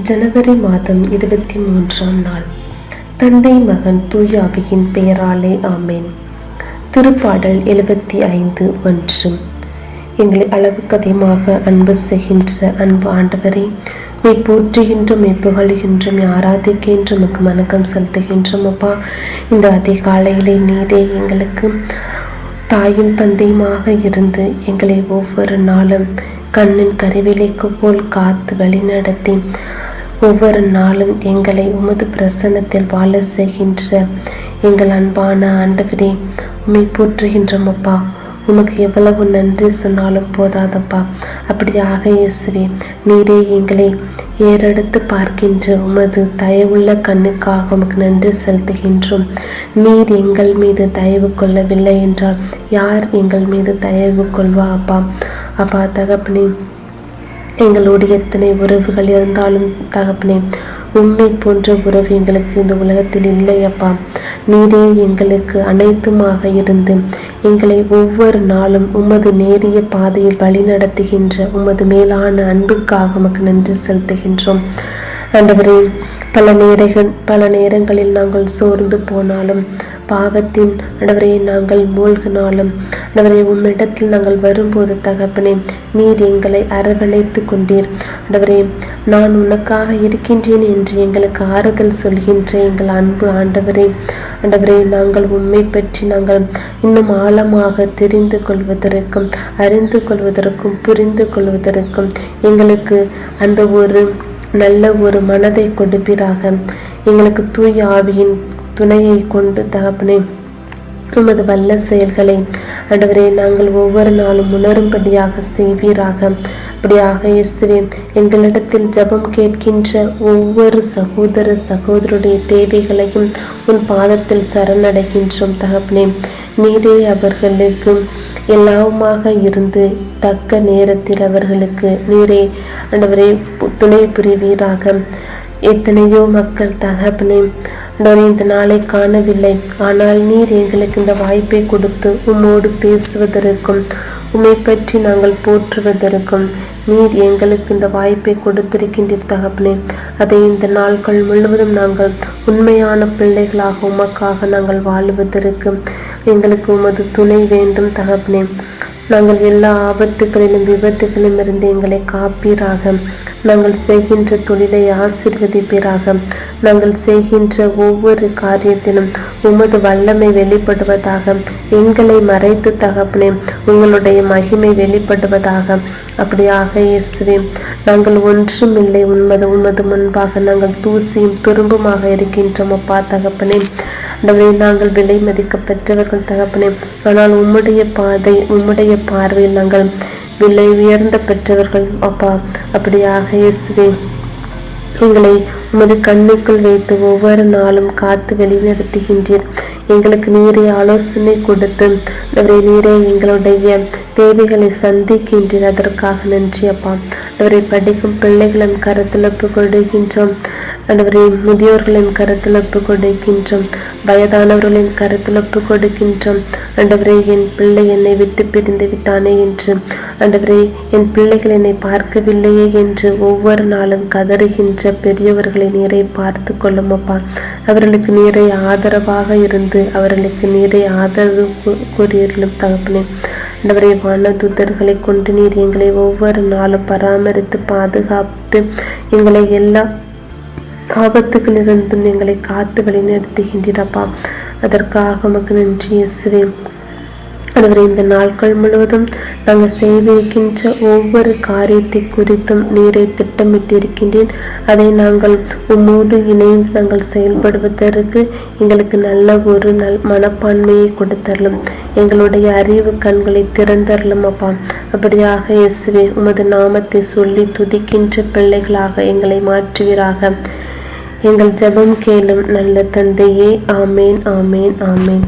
ஜனவரி மாதம் இருபத்தி மூன்றாம் நாள். தந்தை மகன் தூயாவியின் பெயராலே ஆமேன். திருப்பாடல் எழுபத்தி ஐந்து ஒன்று. எங்களை அளவுக்கு அதிகமாக அன்பு செய்கின்ற அன்பு ஆண்டவரே மெய் போற்றுகின்றோம் மெய் புகழ்கின்றோம் மெய் ஆராதிக்கின்றோம் வணக்கம் செலுத்துகின்றோம் அப்பா. இந்த அதிகாலையிலே நீரே எங்களுக்கு தாயும் தந்தையுமாக இருந்து எங்களை ஒவ்வொரு நாளும் கண்ணின் கருவிலைக்கு போல் காத்து வழிநடத்தி ஒவ்வொரு நாளும் எங்களை உமது பிரசன்னத்தில் வாழ செய்கின்ற எங்கள் அன்பான ஆண்டவரே உம்மை போற்றுகின்றோம் அப்பா. உமக்கு எவ்வளவு நன்றி சொன்னாலும் போதாதப்பா. அப்படியாக இயேசுவே நீரே எங்களை ஏறெடுத்து பார்க்கின்ற உமது தயவுள்ள கண்ணுக்காக உமக்கு நன்றி செலுத்துகின்றோம். நீர் எங்கள் மீது தயவு கொள்ளவில்லை என்றால் யார் எங்கள் மீது தயவு கொள்வா அப்பா? அப்பா தகப்பனே எங்களோடு எத்தனை உறவுகள் இருந்தாலும் தகப்பனே உண்மை போன்ற உறவு எங்களுக்கு இந்த உலகத்தில் இல்லை அப்பா. நீரே எங்களுக்கு அனைத்துமாக இருந்து எங்களை ஒவ்வொரு நாளும் உமது நேரிய பாதையில் வழிநடத்துகின்ற உமது மேலான அன்புக்காக உமக்கு நன்றி செலுத்துகின்றோம். ஆண்டவரே பல நேரங்கள் பல நேரங்களில் நாங்கள் சோர்ந்து போனாலும் பாவத்தின் ஆண்டவரே நாங்கள் மூழ்கினாலும் ஆண்டவரே உம்மிடத்தில் நாங்கள் வரும்போது தகப்பனே நீர் எங்களை அரவணைத்து கொண்டீர். ஆண்டவரே நான் உனக்காக இருக்கின்றேன் என்று எங்களுக்கு ஆறுதல் சொல்கின்ற எங்கள் அன்பு ஆண்டவரே ஆண்டவரே நாங்கள் உண்மை பற்றி நாங்கள் இன்னும் ஆழமாக தெரிந்து கொள்வதற்கும் அறிந்து கொள்வதற்கும் புரிந்து கொள்வதற்கும் எங்களுக்கு அந்த ஒரு நல்ல ஒரு மனதை கொடுப்பீராக. எங்களுக்கு தூய ஆவியின் துணையை கொண்டு தகப்பனே உமது வல்ல செயல்களை ஆண்டவரே நாங்கள் ஒவ்வொரு நாளும் உணரும்படியாக செய்வீராக. அப்படியாக இயேசுவே எங்களிடத்தில் ஜெபம் கேட்கின்ற ஒவ்வொரு சகோதர சகோதரருடைய தேவைகளையும் உன் பாதத்தில் சரணடைகின்றோம் தகப்பனே. நீரே அவர்களுக்கு எல்லாவுமாக இருந்து தக்க நேரத்தில் அவர்களுக்கு நீரே ஆண்டவரே துணை புரிவீராக. எத்தனையோ மக்கள் தகப்பனே ஆண்டவரே இந்த நாளை காணவில்லை. ஆனால் நீர் எங்களுக்கு இந்த வாய்ப்பை கொடுத்து உம்மோடு பேசுவதற்கும் உம்மை பற்றி நாங்கள் போற்றுவதற்கும் நீர் எங்களுக்கு இந்த வாய்ப்பை கொடுத்திருக்கின்றீர் தகப்பனே. அதை இந்த நாட்கள் முழுவதும் நாங்கள் உண்மையான பிள்ளைகளாக உமக்காக நாங்கள் வாழ்வதற்கு எங்களுக்கு உமது துணை வேண்டும் தகப்பனே. நாங்கள் எல்லா ஆபத்துகளிலும் விபத்துகளிலும் இருந்து எங்களை காப்பீராக. நாங்கள் செய்கின்ற தொழிலை ஆசிர்வதிப்பீராக. நாங்கள் செய்கின்ற ஒவ்வொரு காரியத்திலும் உமது வல்லமை வெளிப்படுவதாக. எங்களை மறைத்து தகப்பனே உங்களுடைய மகிமை வெளிப்படுவதாக. அப்படியாக இயேசுவே நாங்கள் ஒன்றும் இல்லை உண்மது உண்மது முன்பாக நாங்கள் தூசியும் துரும்புமாக இருக்கின்றோம். அப்பா தகப்பனே ஆண்டவரே நாங்கள் விலை மதிக்கப்பட்டவர்கள் தகப்பனே. ஆனால் உம்முடைய பாதை உம்முடைய பார்வையில் நாங்கள் விலை உயர்ந்த பெற்றவர்கள் அப்பா. அப்படியாக இயேசுவே எங்களை உமது கண்ணுக்குள் வைத்து ஒவ்வொரு நாளும் காத்து வெளிநடத்துகின்றீர் எங்களுக்கு நீரை ஆலோசனை கொடுத்து அவரை நீரை எங்களுடைய தேவைகளை சந்திக்கின்றீர் அதற்காக நன்றி அப்பா. அவரை படிக்கும் பிள்ளைகளின் கருத்தில் ஒப்பு கொடுக்கின்றோம். ஆண்டவரை முதியோர்களின் கருத்தில் ஒப்பு கொடுக்கின்றோம். வயதானவர்களின் கருத்தில் ஒப்பு கொடுக்கின்றோம். ஆண்டவரே என் பிள்ளை என்னை விட்டு பிரிந்து விட்டானே என்று. ஆண்டவரே என் பிள்ளைகள் என்னை பார்க்கவில்லையே என்று ஒவ்வொரு நாளும் கதறுகின்ற பெரியவர்களை நீரை பார்த்து கொள்ளும் அப்பா. அவர்களுக்கு நீரை ஆதரவாக இருந்து அவர்களுக்கு நீரை ஆதரவு கூறியர்களும் தகப்பனே. ஆண்டவரே வானதூதர்களை கொண்டு நீர் எங்களை ஒவ்வொரு நாளும் பராமரித்து பாதுகாத்து எங்களை எல்லா ஆபத்துகளிலிருந்தும் எங்களை காத்து வழிநடத்துகின்றப்பா அதற்காக உமக்கு நன்றி இயேசுவேன் ஆண்டவரே இந்த நாட்கள் முழுவதும் நாங்கள் செய்திருக்கின்ற ஒவ்வொரு காரியத்தை குறித்தும் நீரை திட்டமிட்டிருக்கின்றேன் அதை நாங்கள் உம்மோடு இணைந்து நாங்கள் செயல்படுவதற்கு எங்களுக்கு நல்ல ஒரு நல் மனப்பான்மையை கொடுத்தரலும் எங்களுடைய அறிவு கண்களை திறந்தரலும் அப்பா. அப்படியாக இயேசுவே உமது நாமத்தை சொல்லி துதிக்கின்ற பிள்ளைகளாக எங்களை மாற்றுவீராக. எங்கள் ஜெபம் கேளும் நல்ல தந்தையே ஆமேன் ஆமேன் ஆமேன்.